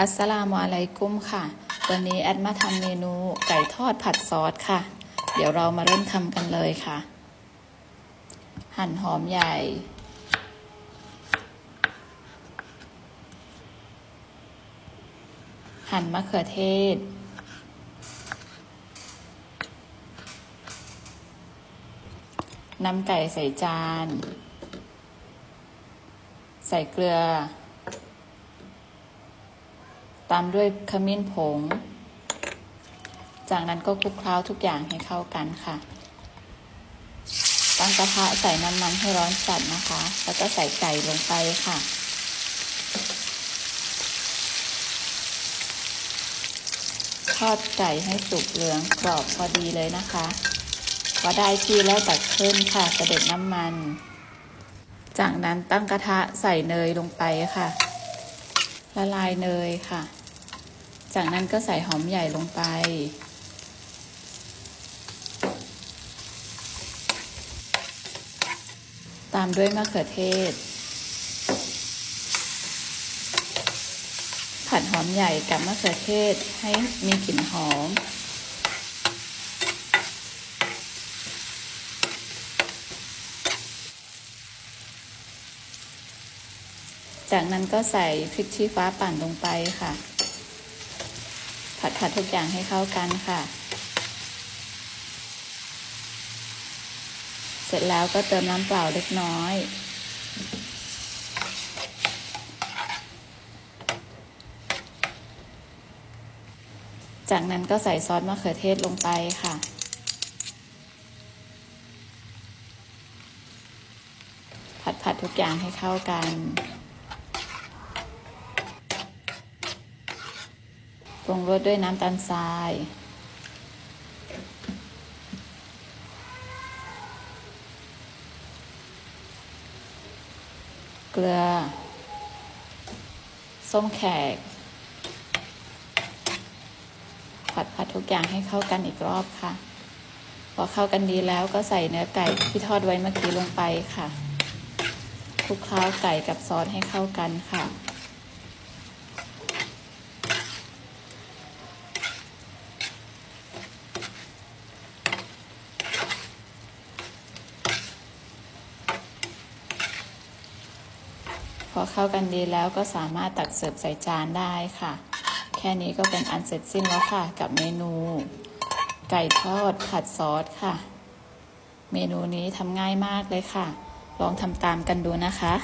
อัสสลามุอะลัยกุมค่ะ วันนี้แอดมาทำเมนูไก่ทอดผัดซอสค่ะ เดี๋ยวเรามาเริ่มทำกันเลยค่ะ หั่นหอมใหญ่ หั่นมะเขือเทศ นำไก่ใส่จาน ใส่เกลือ ตามด้วยขมิ้นผง จากนั้นก็คลุกเคล้าทุกอย่างให้เข้ากันค่ะตั้งกระทะใส่น้ำมันให้ร้อนจัดนะคะ แล้วก็ใส่ไก่ลงไปค่ะ ทอดไก่ให้สุกเหลืองกรอบพอดีเลยนะคะพอได้ที่แล้วตักขึ้นค่ะเสด็จน้ำมัน จากนั้นตั้งกระทะใส่เนยลงไปค่ะ ละลายเนยค่ะ จากนั้นก็ใส่หอมใหญ่ลงไป ตามด้วยมะเขือเทศ ผัดหอมใหญ่กับมะเขือเทศให้มีกลิ่นหอม จากนั้นก็ใส่พริกชี้ฟ้าปั่นลงไปค่ะ ผัดผัดทุกอย่างให้เข้ากันค่ะ เสร็จแล้วก็เติมน้ำเปล่าเล็กน้อย จากนั้นก็ใส่ซอสมะเขือเทศลงไปค่ะผัดผัดทุกอย่างให้เข้ากัน ปรุงรสด้วยน้ำตาลทราย เกลือ ส้มแขก ผัดผัดทุกอย่างให้เข้ากันอีกรอบค่ะ พอเข้ากันดีแล้วก็ใส่เนื้อไก่ที่ทอดไว้เมื่อกี้ลงไปค่ะคลุกเคล้าไก่กับซอสให้เข้ากันค่ะ อเข้ากันดีแล้วก็สามารถตักเสิร์ฟใส่จานได้ค่ะ แค่นี้ก็เป็นอันเสร็จสิ้นแล้วค่ะ กับเมนู ไก่ทอดผัดซอสค่ะ เมนูนี้ทำง่ายมากเลยค่ะ ลองทำตามกันดูนะคะ